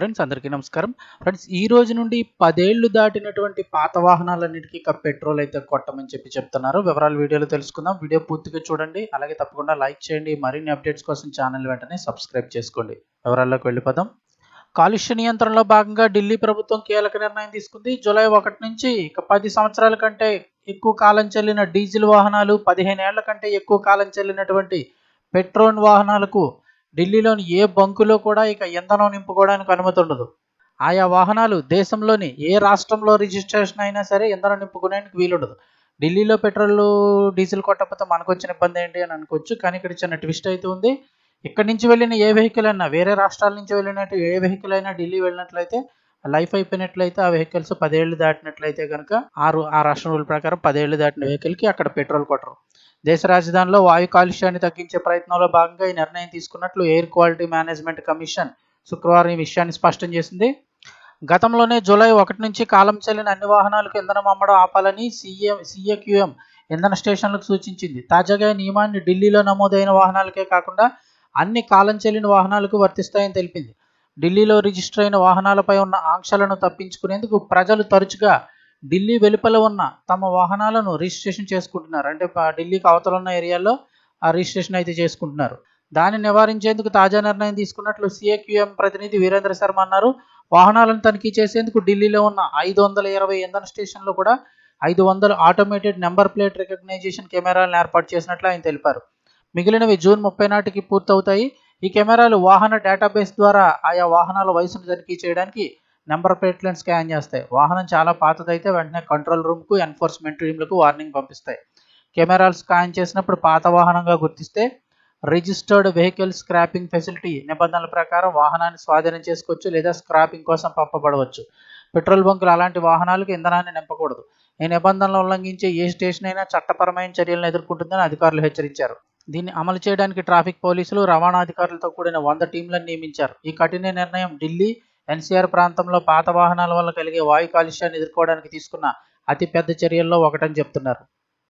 Friends అందరికీ నమస్కారం. Friends ఈ రోజు నుండి పదేళ్ళు దాటినటువంటి పాత వాహనాలన్నిటికీ ఇక పెట్రోల్ అయితే కొట్టమని చెప్పి చెప్తున్నారు. వివరాలు వీడియోలో తెలుసుకుందాం. వీడియో పూర్తిగా చూడండి. అలాగే తప్పకుండా లైక్ చేయండి. మరిన్ని అప్డేట్స్ కోసం ఛానల్ వెంటనే సబ్స్క్రైబ్ చేసుకోండి. వివరాల్లోకి వెళ్ళిపోదాం. కాలుష్య నియంత్రణలో భాగంగా ఢిల్లీ ప్రభుత్వం కీలక నిర్ణయం తీసుకుంది. జూలై ఒకటి నుంచి ఇక పది సంవత్సరాల కంటే ఎక్కువ కాలం చెల్లిన డీజిల్ వాహనాలు పదిహేను ఏళ్ళ కంటే ఎక్కువ కాలం చెల్లినటువంటి పెట్రోల్ వాహనాలకు ఢిల్లీలోని ఏ బంకులో కూడా ఇక ఇంధనం నింపుకోవడానికి అనుమతి ఉండదు. ఆయా వాహనాలు దేశంలోని ఏ రాష్ట్రంలో రిజిస్ట్రేషన్ అయినా సరే ఇంధనం నింపుకునేందుకు వీలుండదు. ఢిల్లీలో పెట్రోల్ డీజిల్ కొట్టకపోతే మనకు వచ్చిన ఇబ్బంది ఏంటి అని అనుకోవచ్చు. కానీ ఇక్కడ చిన్న ట్విస్ట్ అయితే ఉంది. ఇక్కడి నుంచి వెళ్ళిన ఏ వెహికల్ అయినా వేరే రాష్ట్రాల నుంచి వెళ్ళినట్టు ఏ వెహికల్ అయినా ఢిల్లీ వెళ్ళినట్లయితే లైఫ్ అయిపోయినట్లయితే ఆ వెహికల్స్ పదేళ్ళు దాటినట్లయితే కనుక ఆరు ఆ రాష్ట్రం రూల్ ప్రకారం పదేళ్ళు దాటిన వెహికల్కి అక్కడ పెట్రోల్ కొట్టరు. దేశ రాజధానిలో వాయు కాలుష్యాన్ని తగ్గించే ప్రయత్నంలో భాగంగా ఈ నిర్ణయం తీసుకున్నట్లు ఎయిర్ క్వాలిటీ మేనేజ్మెంట్ కమిషన్ శుక్రవారం ఈ విషయాన్ని స్పష్టం చేసింది. గతంలోనే జూలై ఒకటి నుంచి కాలం చెల్లిన అన్ని వాహనాలకు ఇంధనం అమ్మడం ఆపాలని సీఎం సీఏక్యూఎం ఇంధన స్టేషన్లకు సూచించింది. తాజాగా నియమాన్ని ఢిల్లీలో నమోదైన వాహనాలకే కాకుండా అన్ని కాలం చెల్లిన వాహనాలకు వర్తిస్తాయని తెలిపింది. ఢిల్లీలో రిజిస్టర్ అయిన వాహనాలపై ఉన్న ఆంక్షలను తప్పించుకునేందుకు ప్రజలు తరచుగా ఢిల్లీ వెలుపల ఉన్న తమ వాహనాలను రిజిస్ట్రేషన్ చేసుకుంటున్నారు. అంటే ఢిల్లీకి అవతల ఉన్న ఏరియాలో ఆ రిజిస్ట్రేషన్ అయితే చేసుకుంటున్నారు. దాన్ని నివారించేందుకు తాజా నిర్ణయం తీసుకున్నట్లు సిఏక్యూఎం ప్రతినిధి వీరేంద్ర శర్మ అన్నారు. వాహనాలను తనిఖీ చేసేందుకు ఢిల్లీలో ఉన్న ఐదు వందల ఇరవై ఇంధన స్టేషన్లో కూడా ఐదు వందల ఆటోమేటెడ్ నెంబర్ ప్లేట్ రికగ్నైజేషన్ కెమెరాలను ఏర్పాటు చేసినట్లు ఆయన తెలిపారు. మిగిలినవి జూన్ ముప్పై నాటికి పూర్తవుతాయి. ఈ కెమెరాలు వాహన డేటాబేస్ ద్వారా ఆయా వాహనాల వయసును తనిఖీ చేయడానికి నెంబర్ ప్లేట్లను స్కాన్ చేస్తాయి వాహనం చాలా పాతదైతే వెంటనే కంట్రోల్ రూమ్కు ఎన్ఫోర్స్మెంట్ టీంలకు వార్నింగ్ పంపిస్తాయి. కెమెరాలు స్కాన్ చేసినప్పుడు పాత వాహనంగా గుర్తిస్తే రిజిస్టర్డ్ వెహికల్ స్క్రాపింగ్ ఫెసిలిటీ నిబంధనల ప్రకారం వాహనాన్ని స్వాధీనం చేసుకోవచ్చు లేదా స్క్రాపింగ్ కోసం పంపబడవచ్చు. పెట్రోల్ బంకులు అలాంటి వాహనాలకు ఇంధనాన్ని నింపకూడదు. ఈ నిబంధనలు ఉల్లంఘించే ఏ స్టేషన్ అయినా చట్టపరమైన చర్యలను ఎదుర్కొంటుందని అధికారులు హెచ్చరించారు. దీన్ని అమలు చేయడానికి ట్రాఫిక్ పోలీసులు రవాణా అధికారులతో కూడిన వంద టీంలను నియమించారు. ఈ కఠిన నిర్ణయం ఢిల్లీ ఎన్సీఆర్ ప్రాంతంలో పాత వాహనాల వల్ల కలిగే వాయు కాలుష్యాన్ని ఎదుర్కోవడానికి తీసుకున్న అతిపెద్ద చర్యల్లో ఒకటని చెబుతున్నారు